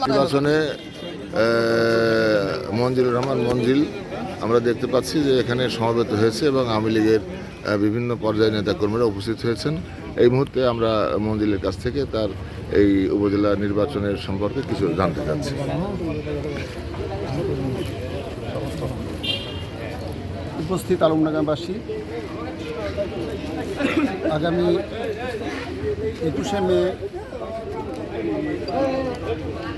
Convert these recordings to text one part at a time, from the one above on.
নির্বাচনে আহ, মঞ্জিলুর রহমান মঞ্জিল আমরা দেখতে পাচ্ছি যে এখানে সমাবেত হয়েছে এবং আওয়ামী লীগের বিভিন্ন পর্যায়ের নেতাকর্মীরা উপস্থিত হয়েছেন। এই মুহূর্তে আমরা মঞ্জিলের কাছ থেকে তার এই উপজেলা নির্বাচনের সম্পর্কে কিছু জানতে চাচ্ছি। উপস্থিত আলমডাঙ্গাবাসী আগামী একুশে মে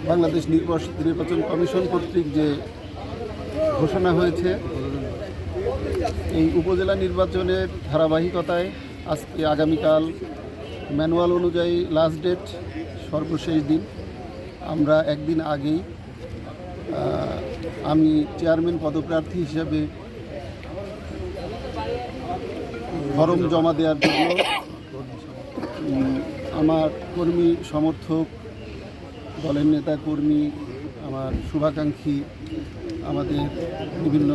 বাংলাদেশ নির্বাচ- নির্বাচন কমিশন কর্তৃক যে ঘোষণা হয়েছে, এই উপজেলা নির্বাচনের ধারাবাহিকতায় আজকে আগামীকাল ম্যানুয়াল অনুযায়ী লাস্ট ডেট সর্বশেষ দিন। আমরা একদিন আগেই আমি চেয়ারম্যান পদপ্রার্থী হিসাবে ফরম জমা দেওয়ার জন্য আমার কর্মী সমর্থক, দলের নেতা কর্মী, আমার শুভাকাঙ্ক্ষী, আমাদের বিভিন্ন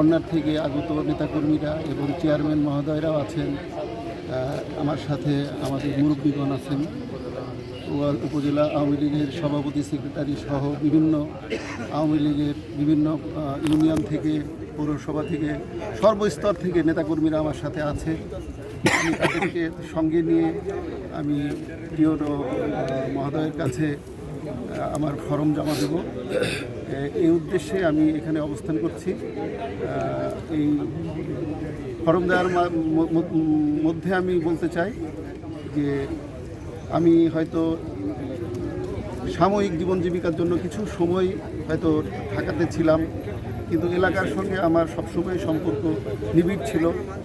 অন্যার থেকে আগত নেতাকর্মীরা এবং চেয়ারম্যান মহোদয়রাও আছেন। আমার সাথে আমাদের মুরব্বীগণ আছেন। উপজেলা আওয়ামী লীগের সভাপতি, সেক্রেটারি সহ বিভিন্ন আওয়ামী লীগের বিভিন্ন ইউনিয়ন থেকে, পৌরসভা থেকে, সর্বস্তর থেকে নেতাকর্মীরা আমার সাথে আছে। আমি তাদেরকে সঙ্গে নিয়ে আমি প্রিয় মহোদয়ের কাছে আমার ফর্ম জমা দেব। এই উদ্দেশ্যে আমি এখানে অবস্থান করছি। এই ফর্ম দেওয়ার মধ্যে আমি বলতে চাই যে আমি হয়তো সাময়িক জীবন জীবিকার জন্য কিছু সময় হয়তো ঢাকাতে ছিলাম। কিন্তু এলাকার সঙ্গে আমার সবসময় সম্পর্ক নিবিড় ছিল,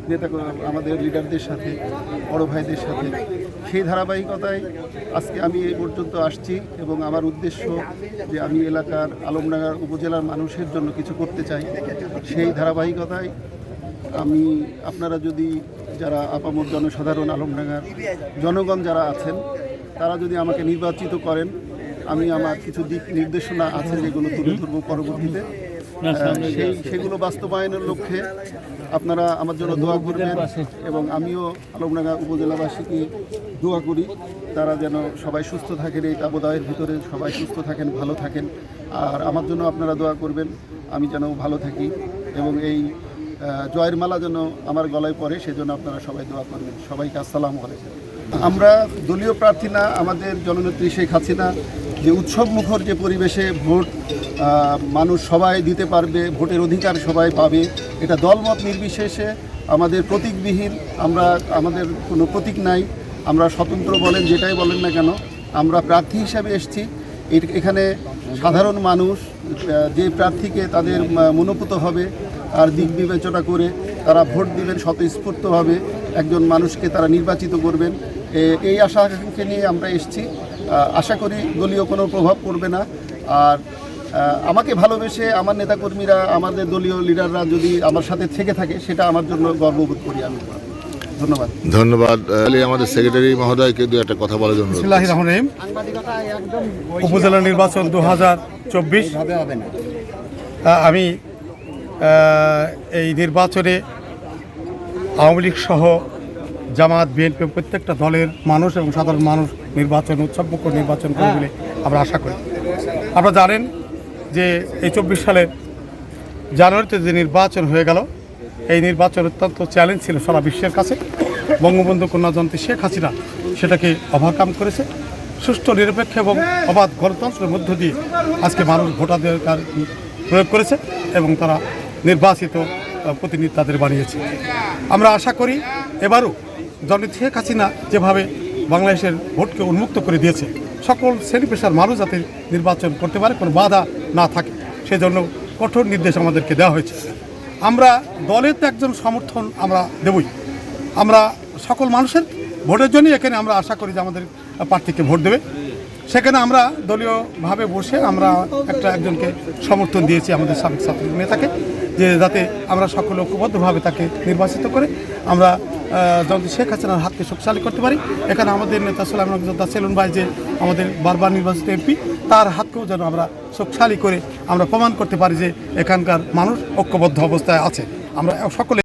নেতা আমাদের লিডারদের সাথে, বড় ভাইদের সাথে। সেই ধারাবাহিকতায় আজকে আমি এই পর্যন্ত আসছি এবং আমার উদ্দেশ্য যে আমি এলাকার আলমডাঙ্গার উপজেলার মানুষের জন্য কিছু করতে চাই। সেই ধারাবাহিকতায় আমি, আপনারা যদি যারা আপামর জনসাধারণ, আলমডাঙ্গার জনগণ যারা আছেন, তারা যদি আমাকে নির্বাচিত করেন, আমি আমার কিছু দিক নির্দেশনা আছে যেগুলো তুলে ধরবো পরবর্তীতে। সেই সেগুলো বাস্তবায়নের লক্ষ্যে আপনারা আমার জন্য দোয়া করবেন এবং আমিও আলমডাঙ্গা উপজেলাবাসীকে দোয়া করি। তারা যেন সবাই সুস্থ থাকেন এই তাবদায়ের ভিতরে সবাই সুস্থ থাকেন ভালো থাকেন। আর আমার জন্য আপনারা দোয়া করবেন আমি যেন ভালো থাকি এবং এই জয়ের মালা যেন আমার গলায় পড়ে সেজন্য আপনারা সবাই দোয়া করবেন। সবাইকে আসসালাম আলাইকুম। আমরা দলীয় প্রার্থী না আমাদের জননেত্রী শেখ হাসিনা যে উৎসব মুখর যে পরিবেশে ভোট মানুষ সবাই দিতে পারবে, ভোটের অধিকার সবাই পাবে, এটা দলমত নির্বিশেষে আমাদের প্রতীকবিহীন, আমরা, আমাদের কোনো প্রতীক নাই, আমরা স্বতন্ত্র বলেন, যেটাই বলেন না কেন, আমরা প্রার্থী হিসাবে এসছি। এখানে সাধারণ মানুষ যে প্রার্থীকে তাদের মনোপুত হবে আর দিক বিবেচনা করে তারা ভোট দিবেন, স্বতঃস্ফূর্তভাবে একজন মানুষকে তারা নির্বাচিত করবেন। এই আশা আকাঙ্ক্ষা নিয়ে আমরা এসেছি। আশা করি দলীয় কোনো প্রভাব পড়বে না। আর আমাকে ভালোবেসে আমার নেতাকর্মীরা আমাদের দলীয় লিডাররা যদি আমার সাথে থেকে থাকে সেটা আমার জন্য গর্ববোধ করি আমি। ধন্যবাদ। ধন্যবাদ। আমাদের সেক্রেটারি মহোদয়কে দু একটা কথা বলার জন্য রহিম। উপজেলা নির্বাচন দু হাজার চব্বিশ আমি এই নির্বাচনে আওয়ামী লীগ সহ জামাত বিএনপি প্রত্যেকটা দলের মানুষ এবং সাধারণ মানুষ নির্বাচন উৎসবমুখ নির্বাচন করবে বলে আমরা আশা করি। আপনারা জানেন যে এই চব্বিশ সালের জানুয়ারিতে যে নির্বাচন হয়ে গেল এই নির্বাচন অত্যন্ত চ্যালেঞ্জ ছিল সারা বিশ্বের কাছে। বঙ্গবন্ধু কন্যাযন্ত্রী শেখ হাসিনা সেটাকে ওভারকাম করেছে। সুষ্ঠু নিরপেক্ষ এবং অবাধ গণতন্ত্রের মধ্য দিয়ে আজকে মানুষ ভোটাধিকার প্রয়োগ করেছে এবং তারা নির্বাচিত প্রতিনিধি তাদের বানিয়েছে। আমরা আশা করি এবারও জননেত্রী শেখ হাসিনা যেভাবে বাংলাদেশের ভোটকে উন্মুক্ত করে দিয়েছে। সকল শ্রেণি পেশার মানুষ যাতে নির্বাচন করতে পারে, কোনো বাধা না থাকে। সেজন্য কঠোর নির্দেশ আমাদেরকে দেওয়া হয়েছে। আমরা দলের তো একজন সমর্থন আমরা দেবই। আমরা সকল মানুষের ভোটের জন্যই এখানে আমরা আশা করি যে আমাদের প্রার্থীকে ভোট দেবে। সেখানে আমরা দলীয়ভাবে বসে আমরা একটা একজনকে সমর্থন দিয়েছি আমাদের সাবেক ছাত্র নেতাকে, যে যাতে আমরা সকলে ঐক্যবদ্ধভাবে তাকে নির্বাচিত করে আমরা যদি শেখ হাসিনার হাতকে শক্তিশালী করতে পারি। এখানে আমাদের নেতা সোলাম যোদ্ধা সেলুন ভাই, যে আমাদের বারবার নির্বাচিত এমপি, তার হাতকেও যেন আমরা শক্তিশালী করে আমরা প্রমাণ করতে পারি যে এখানকার মানুষ ঐক্যবদ্ধ অবস্থায় আছে। আমরা সকলে